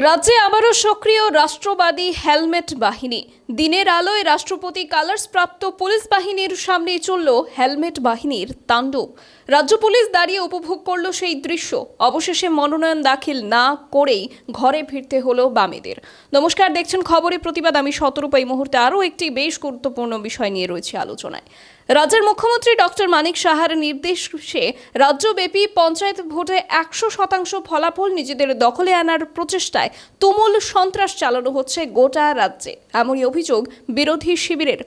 রাজ্যে আবারও সক্রিয় রাষ্ট্রবাদী হেলমেট বাহিনী। দিনের আলোয় রাষ্ট্রপতি কালার্স প্রাপ্ত পুলিশ বাহিনীর সামনেই চলল হেলমেট বাহিনীর তাণ্ডব। রাজ্য পুলিশ দাঁড়িয়ে উপভোগ করল সেই দৃশ্য। অবশেষে মনোনয়ন দাখিল না করেই ঘরে ফিরতে হলো বামেদের। নমস্কার, দেখছেন খবরে প্রতিবাদ। আমি সতরূপা। এই মুহূর্তে আরও একটি বেশ গুরুত্বপূর্ণ বিষয় নিয়ে রয়েছে আলোচনায়। রাজ্যের মুখ্যমন্ত্রী ডক্টর মানিক সাহার নির্দেশে রাজ্যব্যাপী পঞ্চায়েত ভোটে একশো শতাংশ ফলাফল নিজেদের দখলে আনার প্রচেষ্টায় তুমুল সন্ত্রাস চালানো হচ্ছে গোটা রাজ্যে, এমনই অভিযোগ বিরোধী শিবিরের।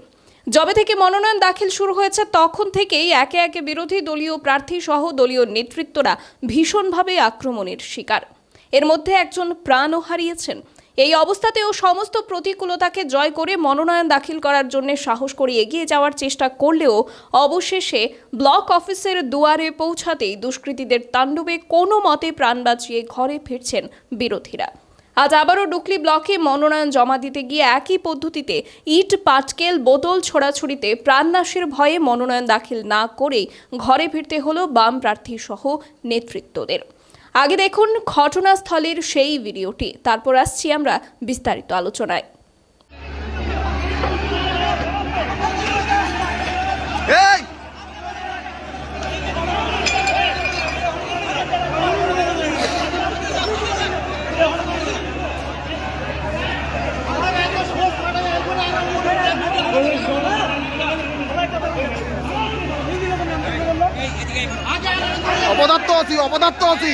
যবে থেকে মনোনয়ন দাখিল শুরু হয়েছে, তখন থেকেই একে একে বিরোধী দলীয় প্রার্থী সহ দলীয় নেতৃত্বরা ভীষণভাবে আক্রমণের শিকার। এর মধ্যে একজন প্রাণও হারিয়েছেন। এই অবস্থাতেও সমস্ত প্রতিকূলতাকে জয় করে মনোনয়ন দাখিল করার জন্য সাহস করে এগিয়ে যাওয়ার চেষ্টা করলেও অবশেষে ব্লক অফিসের দুয়ারে পৌঁছাতেই দুষ্কৃতীদের তাণ্ডবে কোনো মতে প্রাণ বাঁচিয়ে ঘরে ফিরছেন বিরোধীরা। আজ আবারও ডুকলি ব্লকে মনোনয়ন জমা দিতে গিয়ে একই পদ্ধতিতে ইট, পাটকেল, বোতল ছোড়াছুড়িতে প্রাণনাশের ভয়ে মনোনয়ন দাখিল না করেই ঘরে ফিরতে হলো বাম প্রার্থী সহ নেতৃত্বদের। আগে দেখুন ঘটনাস্থলের সেই ভিডিওটি তারপর আসছি আমরা বিস্তারিত আলোচনায়। অপদার্থ আছি অপদার্থ আছি।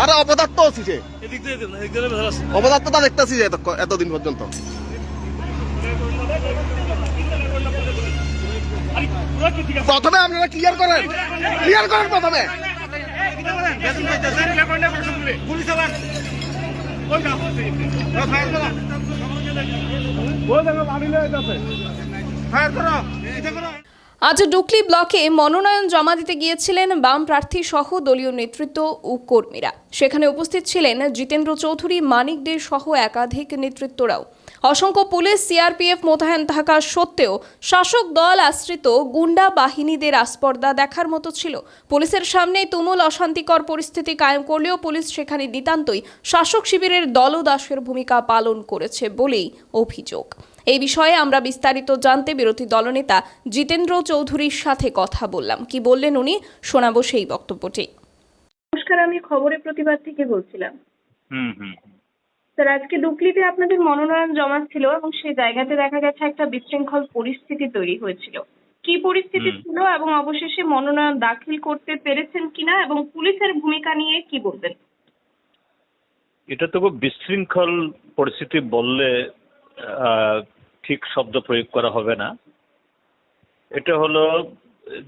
আরে অপদার্থ আছি সে আছে দেখতেছি যে এতদিন পর্যন্ত আরে পুরা কি ঠিক আছে প্রথমে আপনারা ক্লিয়ার করেন। ক্লিয়ার করেন প্রথমে। ফায়ার করো এটা করো। আজ ডুকলি ব্লকে মনোনয়ন জমা দিতে গিয়েছিলেন বাম প্রার্থী সহ দলীয় নেতৃত্ব ও কর্মীরা। সেখানে উপস্থিত ছিলেন জিতেন্দ্র চৌধুরী, মানিক দে সহ একাধিক নেতৃত্বরাও। অসংখ্য পুলিশ, সিআরপিএফ, মোতায়েন থাকা সত্ত্বেও শাসক দল আশ্রিত গুন্ডা বাহিনীদের আস্পর্দা দেখার মতো ছিল। পুলিশের সামনেই তুমুল অশান্তিকর পরিস্থিতি কায়েম করলেও পুলিশ সেখানে নিতান্তই শাসক শিবিরের দলদাসের ভূমিকা পালন করেছে বলেই অভিযোগ। এই বিষয়ে আমরা বিস্তারিত জানতে বিরোধী দলনেতা জিতেন্দ্র চৌধুরীর সাথে কথা বললাম। কি বললেন উনি? শোনাবো সেই বক্তব্যটি। নমস্কার আমি খবরের প্রতিবাদ থেকে বলছিলাম। হুম হুম স্যার আজকে ডুকলিতে আপনাদের মনোনয়ন জমা ছিল এবং সেই জায়গাতে দেখা গেছে একটা বিশৃঙ্খল পরিস্থিতি তৈরি হয়েছিল। কি পরিস্থিতি ছিল এবং অবশেষে মনোনয়ন দাখিল করতে পেরেছেন কিনা এবং পুলিশের ভূমিকা নিয়ে কি বলবেন? এটা তো খুব বিশৃঙ্খল পরিস্থিতি বললে আহ, ঠিক শব্দ প্রয়োগ করা হবে না। এটা হলো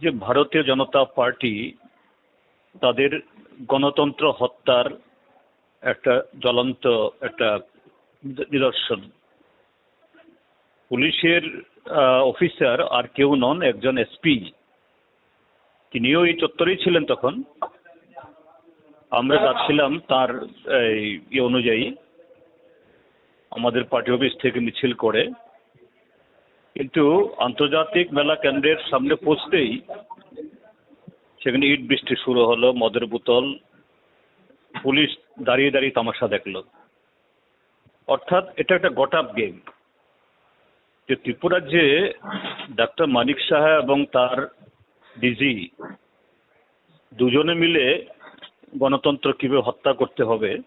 যে ভারতীয় জনতা পার্টি তাদের গণতন্ত্র হত্যার একটা জ্বলন্ত একটা নিদর্শন। পুলিশের অফিসার আর কেউ নন, একজন এসপি। তিনিও এই চত্বরেই ছিলেন তখন। আমরা যাচ্ছিলাম তার এই অনুযায়ী। আমাদের পার্টি অফিস থেকে মিছিল করে। কিন্তু আন্তর্জাতিক মেলা কেন্দ্রের সামনে পৌঁছতেই সেখানে ইট বৃষ্টি শুরু হলো, মদের বোতল, পুলিশ দাঁড়িয়ে দাঁড়িয়ে তামাশা দেখল। অর্থাৎ এটা একটা গট আপ গেম। যে ত্রিপুরার যে ডাক্তার মানিক সাহা এবং তার ডিজি দুজনে মিলে গণতন্ত্র কীভাবে হত্যা করতে হবে,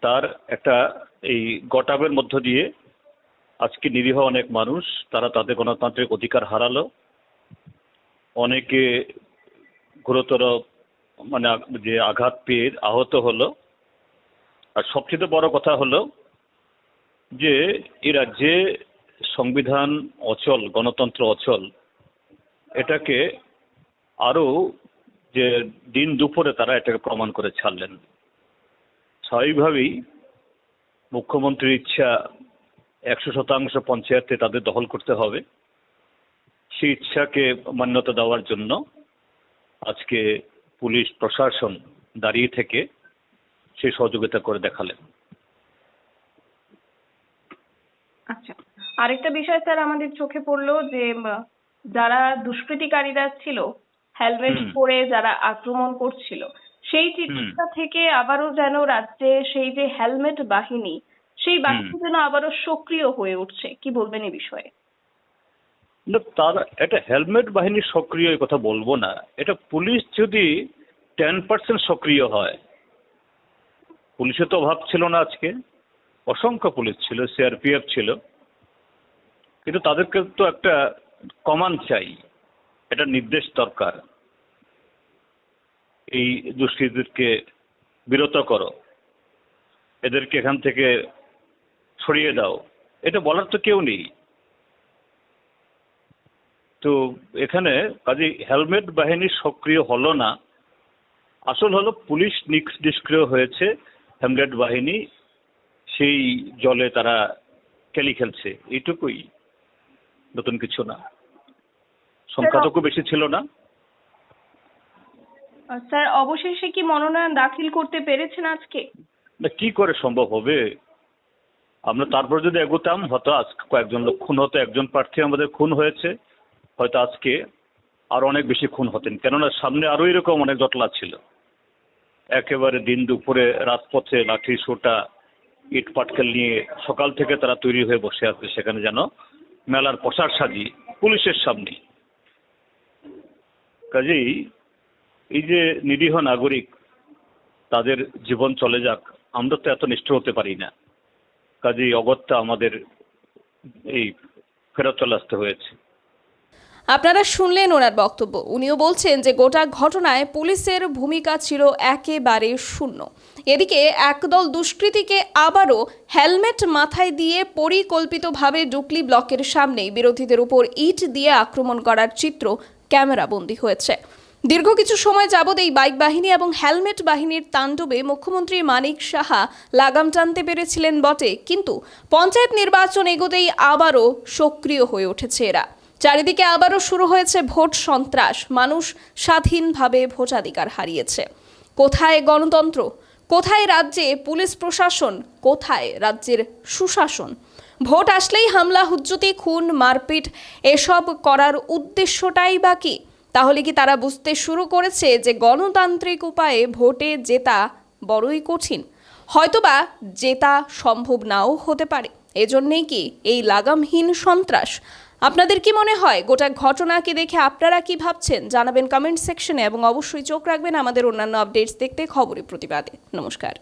তার একটা এই গটাবের মধ্য দিয়ে আজকে নিরীহ অনেক মানুষ, তারা তাদের গণতান্ত্রিক অধিকার হারালো। অনেকে গুরুতর মানে যে আঘাত পেয়ে আহত হলো। আর সবচেয়ে বড় কথা হলো যে, এই রাজ্যে সংবিধান অচল, গণতন্ত্র অচল। এটাকে আরও যে দিন দুপুরে তারা এটাকে প্রমাণ করে ছাড়লেন। স্বাভাবিকভাবেই মুখ্যমন্ত্রীর ইচ্ছা একশো শতাংশ পঞ্চায়েতে তাদের দখল করতে হবে। সেই ইচ্ছাকে মান্যতা দেওয়ার জন্য আজকে পুলিশ প্রশাসন দাঁড়িয়ে থেকে সেই সহযোগিতা করে দেখালেন। আচ্ছা আরেকটা বিষয় স্যার আমাদের চোখে পড়ল যে যারা দুষ্কৃতিকারীরা ছিল হেলমেট পরে যারা আক্রমণ করছিল সেই চিত্রটা থেকে আবারও যেন রাজ্যে সেই যে হেলমেট বাহিনী সেই বাহিনী যেন আবারও সক্রিয় হয়ে উঠছে। কি বলবেন এই বিষয়ে? তার এটা হেলমেট বাহিনী সক্রিয় এই কথা বলব না। এটা পুলিশ যদি টেন পার্সেন্ট সক্রিয় হয় পুলিশের তো অভাব ছিল না আজকে। অসংখ্য পুলিশ ছিল সিআরপিএফ ছিল। কিন্তু তাদেরকে তো একটা কমান চাই এটা নির্দেশ দরকার। এই দুষ্কৃতীদেরকে বিরত করো। এদেরকে এখান থেকে সরিয়ে দাও। এটা বলার তো কেউ নেই। তো এখানে কাজে হেলমেট বাহিনী সক্রিয় হলো না। আসল হলো পুলিশ নিষ্ক্রিয় হয়েছে হেলমেট বাহিনী সেই জলে তারা খেলি খেলছে। এইটুকুই। নতুন কিছু না। সংখ্যাটুকু বেশি ছিল না। স্যার অবশেষে কি মনোনয়ন দাখিল করতে পেরেছেন আজকে? না কি করে সম্ভব হবে? আমরা তারপর যদি এগোতাম, হয়তো আজ কয়েকজন লোক খুন হতো, একজন প্রার্থী আমাদের খুন হয়েছে, হয়তো আজকে আরও অনেক বেশি খুন হতেন। কেননা সামনে আরও এরকম অনেক জটলা ছিল। একেবারে দিন দুপুরে রাজপথে লাঠি, সোটা, ইট পাটকেল নিয়ে সকাল থেকে তারা তৈরি হয়ে বসে আছে সেখানে যেন মেলার পোশাক সাজি পুলিশের সামনে। কাজেই এই যে নিরীহ নাগরিক, তাদের জীবন চলে যাক, আমরা তো এত নিষ্ঠ হতে পারি না। কাজেই অগত্যা আমাদের এই ফেরত চলে আসতে হয়েছে। আপনারা শুনলেন ওনার বক্তব্য। উনিও বলছেন যে গোটা ঘটনায় পুলিশের ভূমিকা ছিল একেবারে শূন্য। এদিকে একদল দুষ্কৃতীকে আবারও হেলমেট মাথায় দিয়ে পরিকল্পিতভাবে ডুকলি ব্লকের সামনেই বিরোধীদের উপর ইট দিয়ে আক্রমণ করার চিত্র ক্যামেরাবন্দি হয়েছে। দীর্ঘ কিছু সময় যাবৎ এই বাইক বাহিনী এবং হেলমেট বাহিনীর তাণ্ডবে মুখ্যমন্ত্রী মানিক সাহা লাগাম টানতে পেরেছিলেন বটে, কিন্তু পঞ্চায়েত নির্বাচন এগোতেই আবারও সক্রিয় হয়ে উঠেছে এরা। চারিদিকে আবারও শুরু হয়েছে ভোট সন্ত্রাস, মানুষ স্বাধীনভাবে ভোটাধিকার হারিয়েছে। কোথায় গণতন্ত্র? কোথায় রাজ্যে পুলিশ প্রশাসন? কোথায় রাজ্যের সুশাসন? ভোট আসলেই হামলা, হুজ্জুতি, খুন, মারপিট, এসব করার উদ্দেশ্যটাই বাকি তাহলে কি তারা বুঝতে শুরু করেছে যে গণতান্ত্রিক উপায়ে ভোটে জেতা বড়ই কঠিন? হয়তোবা জেতা সম্ভব নাও হতে পারে। এজন্যেই কি এই লাগামহীন সন্ত্রাস? আপনাদের কি মনে হয় গোটা ঘটনাকে দেখে আপনারা কি ভাবছেন? জানাবেন কমেন্ট সেকশনে এবং অবশ্যই চোখ রাখবেন আমাদের অন্যান্য আপডেটস দেখতে খবরের প্রতিবাদে। নমস্কার।